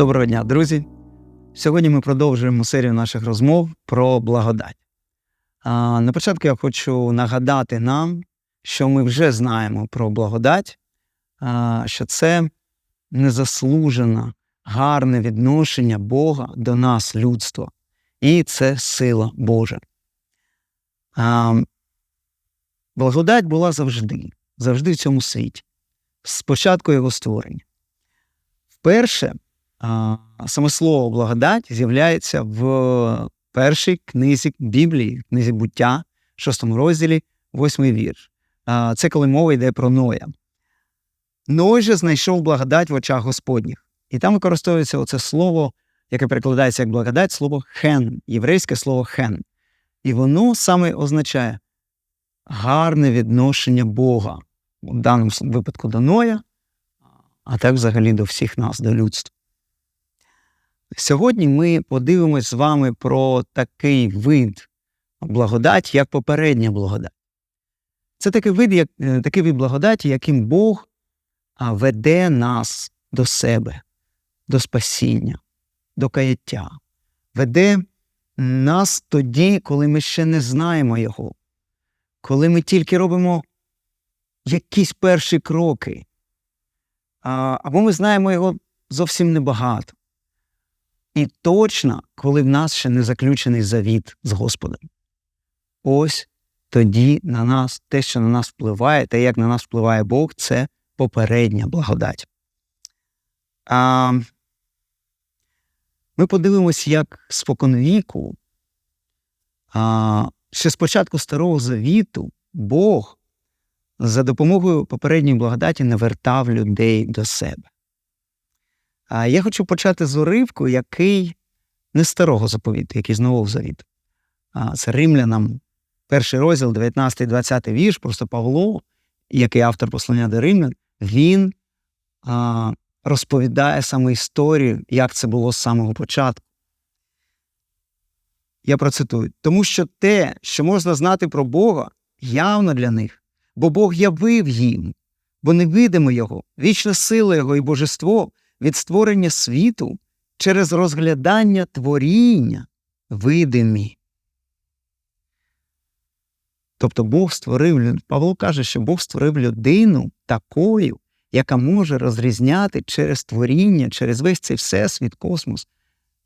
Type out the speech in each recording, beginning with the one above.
Доброго дня, друзі! Сьогодні ми продовжуємо серію наших розмов про благодать. А, На початку я хочу нагадати нам, що ми вже знаємо про благодать, а, що це незаслужене, гарне відношення Бога до нас, людства, і це сила Божа. А, Благодать була завжди, завжди в цьому світі, з початку його створення. Вперше саме слово благодать з'являється в першій книзі Біблії, книзі буття, шостому розділі, восьмий вірш. Це коли мова йде про Ноя. Ной же знайшов благодать в очах Господніх. І там використовується оце слово, яке перекладається як благодать, слово хен, єврейське слово хен. І воно саме означає гарне відношення Бога, в даному випадку до Ноя, а так взагалі до всіх нас, до людства. Сьогодні ми подивимось з вами про такий вид благодаті, як попередня благодать. Це такий вид, як, такий вид благодаті, яким Бог веде нас до себе, до спасіння, до каяття, веде нас тоді, коли ми ще не знаємо Його, коли ми тільки робимо якісь перші кроки, або ми знаємо його зовсім небагато. І точно, коли в нас ще не заключений завіт з Господом. Ось тоді на нас те, що на нас впливає, те, як на нас впливає Бог, це попередня благодать. А, Ми подивимось, як споконвіку, а, ще з початку Старого Завіту Бог за допомогою попередньої благодаті навертав людей до себе. А я хочу почати з уривку, який не старого заповіту, який з нового це римлянам, перший розділ, 19-20 вірш, просто Павло, який автор послання до римлян, він а, розповідає саме історію, як це було з самого початку. Я процитую. Тому що те, що можна знати про Бога, явно для них, бо Бог явив їм, бо не видимо Його, вічна сила Його і божество від створення світу через розглядання творіння видимі. Тобто Бог створив Павло каже, що Бог створив людину такою, яка може розрізняти через творіння, через весь цей всесвіт, космос,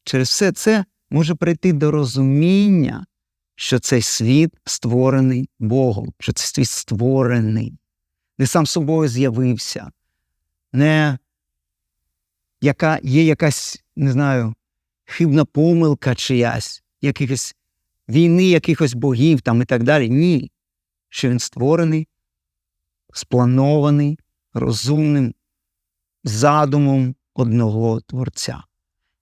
через все це може прийти до розуміння, що цей світ створений Богом, що цей світ створений, не сам собою з'явився, не яка є якась, не знаю, хибна помилка чиясь, якихось війни, якихось богів там і так далі. Ні. Що він створений, спланований, розумним задумом одного творця.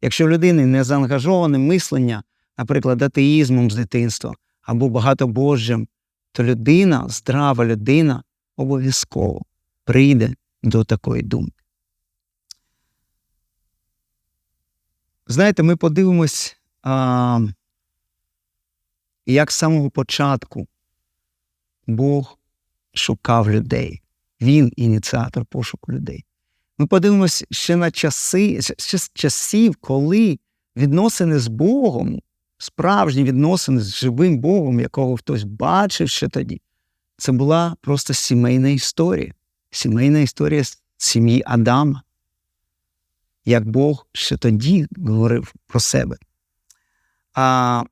Якщо в людини не заангажоване мислення, наприклад, атеїзмом з дитинства або багатобожжям, то людина, здрава людина, обов'язково прийде до такої думки. Знаєте, ми подивимось, а, як з самого початку Бог шукав людей. Він ініціатор пошуку людей. Ми подивимось ще на часи, ще з часів, коли відносини з Богом, справжні відносини з живим Богом, якого хтось бачив ще тоді, це була просто сімейна історія. Сімейна історія сім'ї Адама як Бог ще тоді говорив про себе. А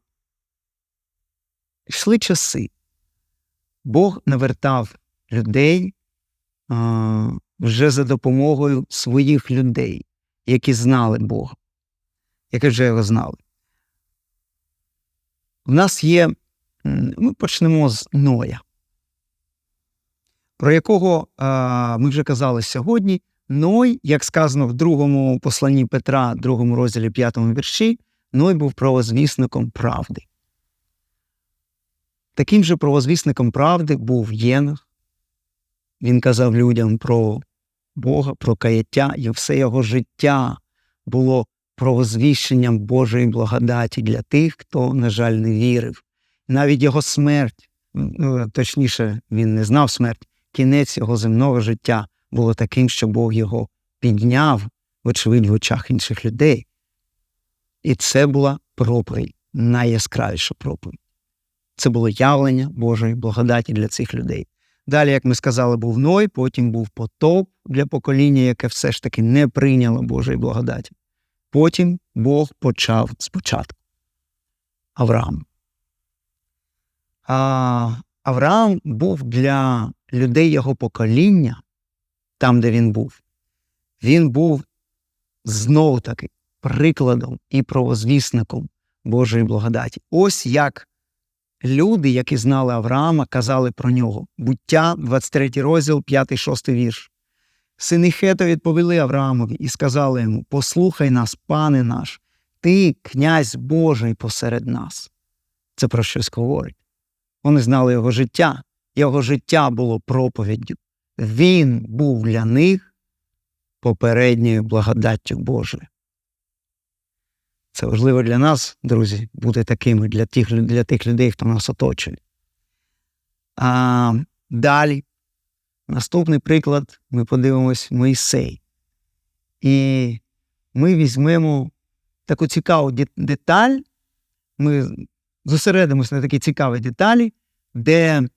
йшли часи. Бог навертав людей а, вже за допомогою своїх людей, які знали Бога, які вже його знали. У нас є, ми почнемо з Ноя, про якого а, ми вже казали сьогодні. Ной, як сказано в другому посланні Петра, другому розділі п'ятому вірші, Ной був правозвісником правди. Таким же правозвісником правди був Єнох. Він казав людям про Бога, про каяття, і все його життя було правозвіщенням Божої благодаті для тих, хто, на жаль, не вірив. Навіть його смерть, ну, точніше, він не знав смерть, кінець його земного життя було таким, що Бог його підняв вочевидь, в очах інших людей. І це була проповідь, найяскравіша проповідь. Це було явлення Божої благодаті для цих людей. Далі, як ми сказали, був Ной, потім був потоп для покоління, яке все ж таки не прийняло Божої благодаті. Потім Бог почав спочатку. Авраам. А Авраам був для людей його покоління, там, де він був, він був знову таки прикладом і провозвісником Божої благодаті. Ось як люди, які знали Авраама, казали про нього. Буття, 23 розділ, 5-6 вірш. Сини Хета відповіли Авраамові і сказали йому: Послухай нас, пане наш, ти князь Божий посеред нас. Це про щось говорить. Вони знали його життя, його життя було проповіддю. Він був для них попередньою благодаттю Божою. Це важливо для нас, друзі, бути такими для тих для тих людей, хто нас оточує. А Далі, наступний приклад, ми подивимось Моїсей. І ми візьмемо таку цікаву деталь. Ми зосередимося на такій цікавій деталі, де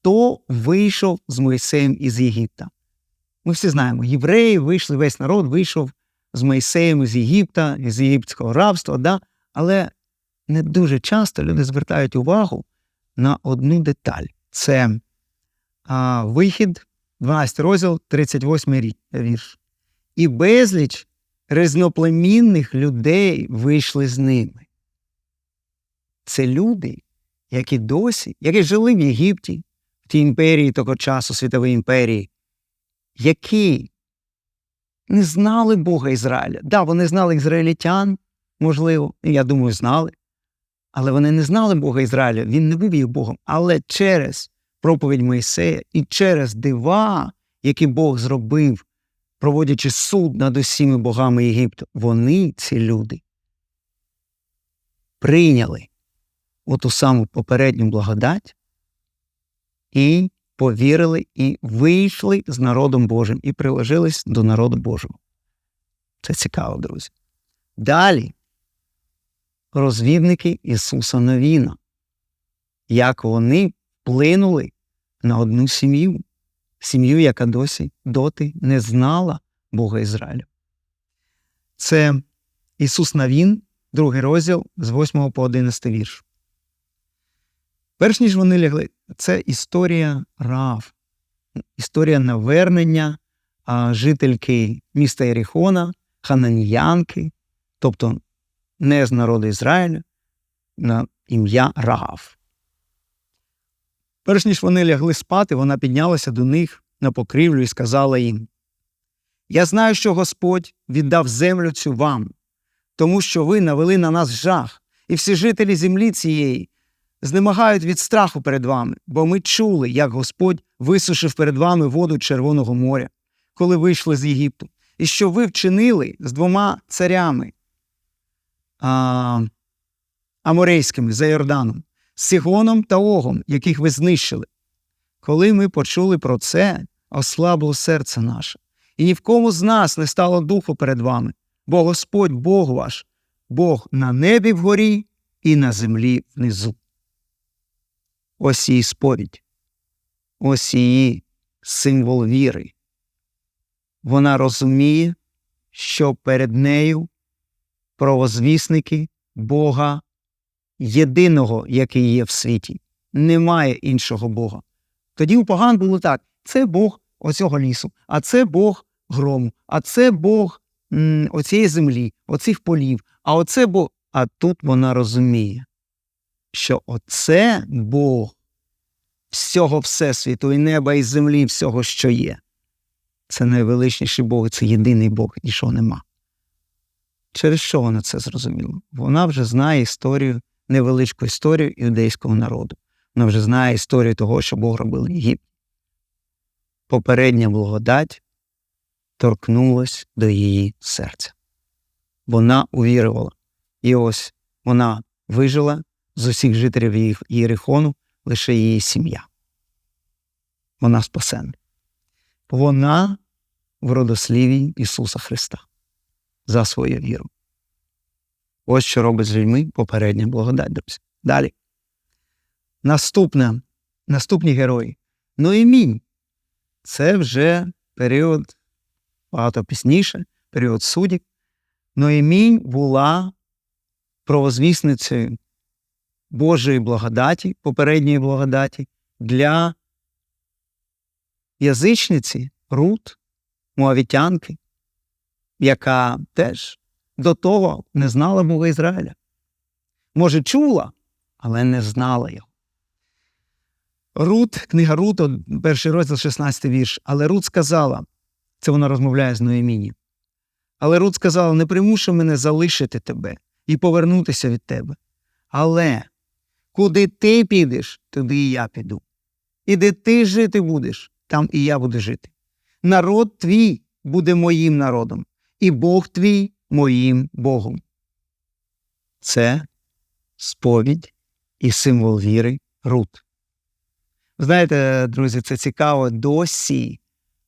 хто вийшов з Моїсеєм із Єгипта. Ми всі знаємо, євреї вийшли, весь народ вийшов з Моїсеєм з Єгипта, з єгипетського рабства, да? але не дуже часто люди звертають увагу на одну деталь. Це а, вихід, 12 розділ, 38 вірш. І безліч різноплемінних людей вийшли з ними. Це люди, які досі, які жили в Єгипті, в тій імперії того часу, світовій імперії, які не знали Бога Ізраїля. Да, вони знали ізраїльтян, можливо, я думаю, знали. Але вони не знали Бога Ізраїля, він не був їх Богом. Але через проповідь Моїсея і через дива, які Бог зробив, проводячи суд над усіми богами Єгипту, вони, ці люди, прийняли оту саму попередню благодать і повірили і вийшли з народом Божим і приложились до народу Божого. Це цікаво, друзі. Далі розвідники Ісуса Новіна, як вони вплинули на одну сім'ю, сім'ю, яка досі доти не знала Бога Ізраїля. Це Ісус Навін, другий розділ з 8 по 11 вірш. Перш ніж вони лягли, це історія Рав, історія навернення а, жительки міста Єрихона, хананіянки, тобто не з народу Ізраїля, на ім'я Рав. Перш ніж вони лягли спати, вона піднялася до них на покрівлю і сказала їм: Я знаю, що Господь віддав землю цю вам, тому що ви навели на нас жах, і всі жителі землі цієї знемагають від страху перед вами, бо ми чули, як Господь висушив перед вами воду Червоного моря, коли вийшли з Єгипту, і що ви вчинили з двома царями а, аморейськими за Йорданом, Сигоном та Огом, яких ви знищили. Коли ми почули про це, ослабло серце наше, і ні в кому з нас не стало духу перед вами, бо Господь Бог ваш, Бог на небі вгорі і на землі внизу. Ось її сповідь, ось її символ віри. Вона розуміє, що перед нею правозвісники Бога єдиного, який є в світі. Немає іншого Бога. Тоді у поган було так: це Бог оцього лісу, а це Бог грому, а це Бог м, оцієї землі, оцих полів, а оце Бог. А тут вона розуміє, що оце Бог всього Всесвіту, і неба, і землі, всього, що є. Це найвеличніший Бог, це єдиний Бог, що нема. Через що вона це зрозуміла? Вона вже знає історію, невеличку історію іудейського народу. Вона вже знає історію того, що Бог робив в Єгипті. Попередня благодать торкнулась до її серця. Вона увірувала. І ось вона вижила з усіх жителів Єрихону лише її сім'я. Вона спасена. Вона в родосліві Ісуса Христа за свою віру. Ось що робить з людьми попередня благодать, друзі. Далі. Наступне, наступні герої. Ноемінь. Це вже період багато пізніше, період суддів. Ноемінь була правозвісницею Божої благодаті, попередньої благодаті для язичниці Рут, Моавітянки, яка теж до того не знала Бога Ізраїля. Може, чула, але не знала його. Рут, книга Рут, перший розділ, 16 вірш. Але Рут сказала, це вона розмовляє з Ноєміні. Але Рут сказала: не примушу мене залишити тебе і повернутися від тебе. Але куди ти підеш, туди і я піду. І де ти жити будеш, там і я буду жити. Народ твій буде моїм народом, і Бог твій моїм Богом. Це сповідь і символ віри Рут. Знаєте, друзі, це цікаво досі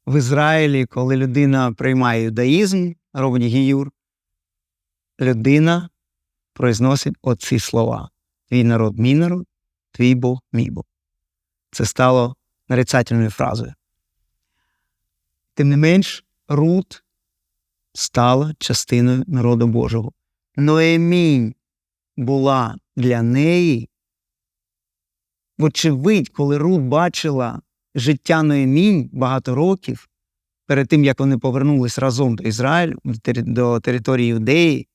в Ізраїлі, коли людина приймає юдаїзм, робить гіюр, людина произносить оці слова: Твій народ мій народ, твій Бог мій Бог. Це стало нарицательною фразою. Тим не менш, Рут стала частиною народу Божого. Ноемінь була для неї. Вочевидь, коли Рут бачила життя Ноемінь багато років, перед тим як вони повернулись разом до Ізраїлю, до території Юдеї,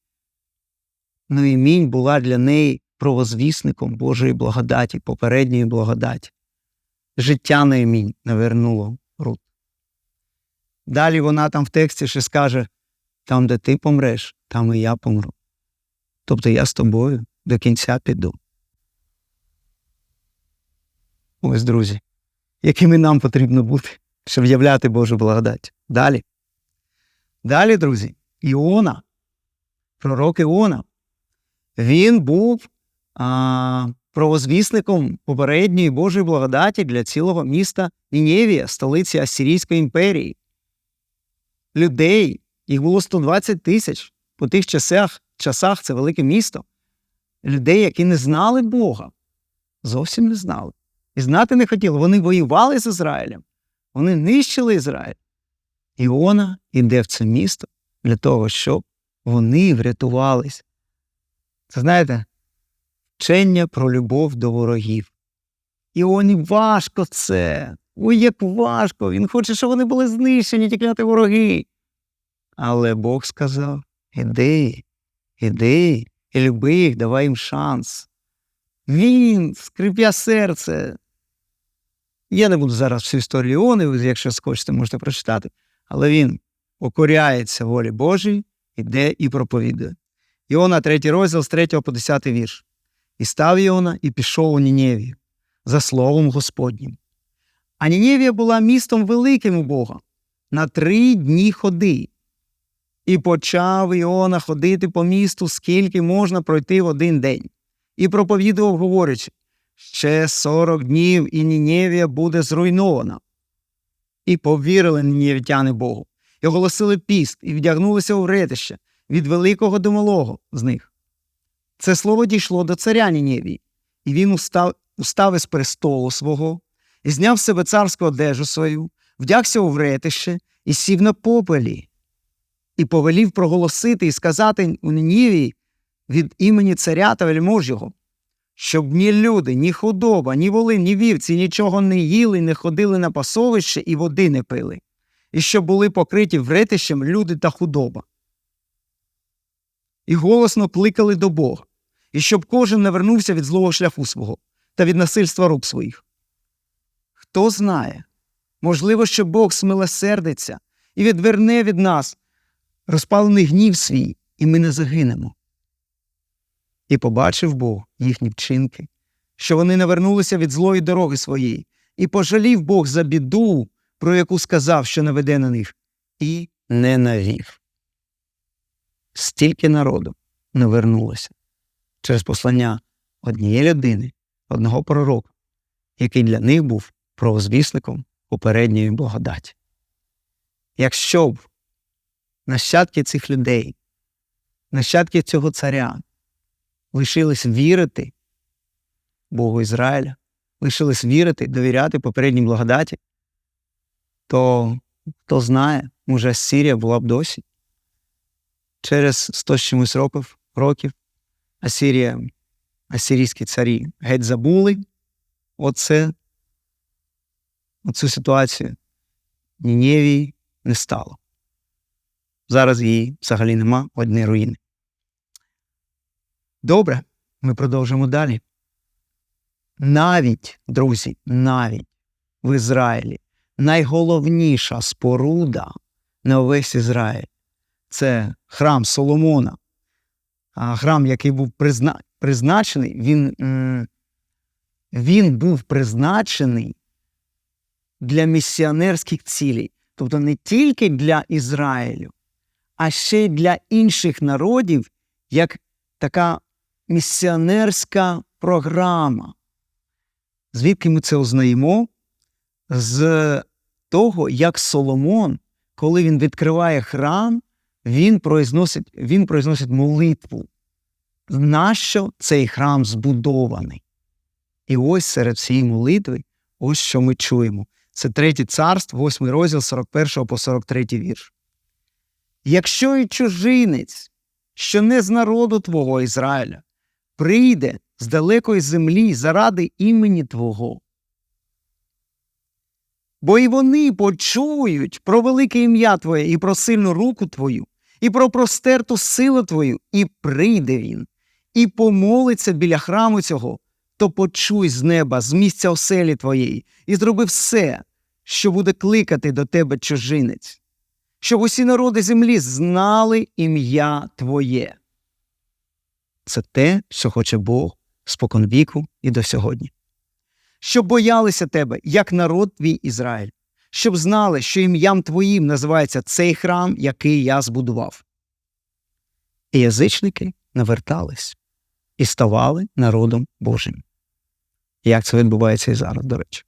Ноемінь була для неї провозвісником Божої благодаті, попередньої благодаті. Життя Ноемінь навернуло Рут. Далі вона там в тексті ще скаже: там, де ти помреш, там і я помру. Тобто я з тобою до кінця піду. Ось, друзі, якими нам потрібно бути, щоб являти Божу благодать. Далі. Далі, друзі, Іона, пророк Іона, він був а, провозвісником попередньої Божої благодаті для цілого міста Нінєвія, столиці Ассирійської імперії. Людей, їх було 120 тисяч. По тих часах, часах це велике місто. Людей, які не знали Бога, зовсім не знали. І знати не хотіли. Вони воювали з Ізраїлем, вони нищили Ізраїль. Іона йде в це місто для того, щоб вони врятувались. Це знаєте, вчення про любов до ворогів. Іоні важко це. Ой, як важко. Він хоче, щоб вони були знищені, ті вороги. Але Бог сказав: Іди, іди, і люби їх, давай їм шанс. Він, скрипя серце. Я не буду зараз всю історію Іони, якщо схочете, можете прочитати. Але він покоряється волі Божій, іде і проповідує. Іона, третій розділ з 3 по 10 вірш. І став Іона і пішов у Нінєвію за словом Господнім. А Нінєвія була містом великим у Бога на три дні ходи. І почав Іона ходити по місту, скільки можна пройти в один день, і проповідував, говорячи ще сорок днів і Нінєвія буде зруйнована. І повірили нінєвітяни Богу, і оголосили піст, і вдягнулися у ретище від великого до малого з них. Це слово дійшло до царя Нінєвії, і він устав, устав із престолу свого, і зняв себе царську одежу свою, вдягся у вретище і сів на попелі, і повелів проголосити і сказати у Нінівії від імені царя та вельмож його, щоб ні люди, ні худоба, ні воли, ні вівці нічого не їли, не ходили на пасовище і води не пили, і щоб були покриті вретищем люди та худоба. І голосно кликали до Бога, і щоб кожен не вернувся від злого шляху свого та від насильства рук своїх. Хто знає, можливо, що Бог смилосердиться і відверне від нас розпалений гнів свій, і ми не загинемо. І побачив Бог їхні вчинки, що вони не вернулися від злої дороги своєї, і пожалів Бог за біду, про яку сказав, що наведе на них, і не навів. Стільки народу не вернулося через послання однієї людини, одного пророка, який для них був правозвісником попередньої благодаті. якщо б нащадки цих людей, нащадки цього царя лишились вірити Богу Ізраїля, лишились вірити, довіряти попередній благодаті, то хто знає, може, Сирія була б досі. Через 100 з чимось років, років Асирія, асирійські царі геть забули оце, оцю ситуацію. Нінєвії не стало. Зараз її взагалі нема одні руїни. Добре, ми продовжимо далі. Навіть, друзі, навіть в Ізраїлі найголовніша споруда на увесь Ізраїль це храм Соломона. Храм, який був призна... призначений, він, він був призначений для місіонерських цілей. Тобто не тільки для Ізраїлю, а ще й для інших народів, як така місіонерська програма. Звідки ми це узнаємо? З того, як Соломон, коли він відкриває храм, він произносить, він произносить молитву. Нащо цей храм збудований? І ось серед всієї молитви, ось що ми чуємо. Це третє царство, 8 розділ 41 по 43 вірш. Якщо і чужинець, що не з народу Твого Ізраїля, прийде з далекої землі заради імені Твого. Бо і вони почують про велике ім'я Твоє і про сильну руку Твою, і про простерту силу Твою, і прийде він, і помолиться біля храму цього, то почуй з неба, з місця оселі Твоєї, і зроби все, що буде кликати до тебе чужинець, щоб усі народи землі знали ім'я Твоє. Це те, що хоче Бог споконвіку і до сьогодні. Щоб боялися тебе, як народ твій Ізраїль, щоб знали, що ім'ям твоїм називається цей храм, який я збудував. І язичники навертались і ставали народом Божим. Як це відбувається і зараз, до речі.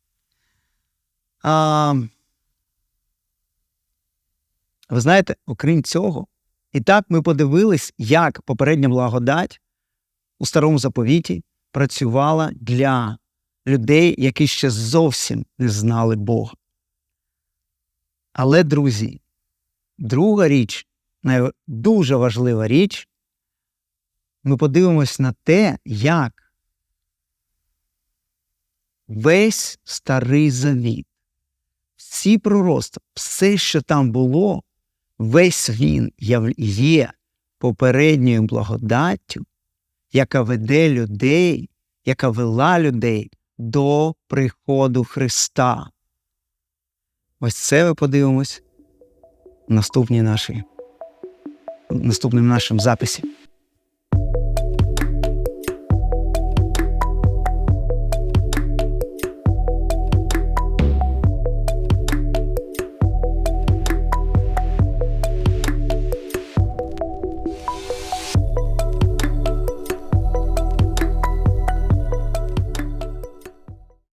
А, Ви знаєте, окрім цього, і так ми подивились, як попередня благодать у старому заповіті працювала для людей, які ще зовсім не знали Бога. Але, друзі, друга річ, дуже важлива річ, ми подивимось на те, як весь старий завіт, всі пророцтва, все, що там було, весь він є попередньою благодаттю, яка веде людей, яка вела людей до приходу Христа. Ось це ми подивимось в наступній нашій, наступним нашим записі.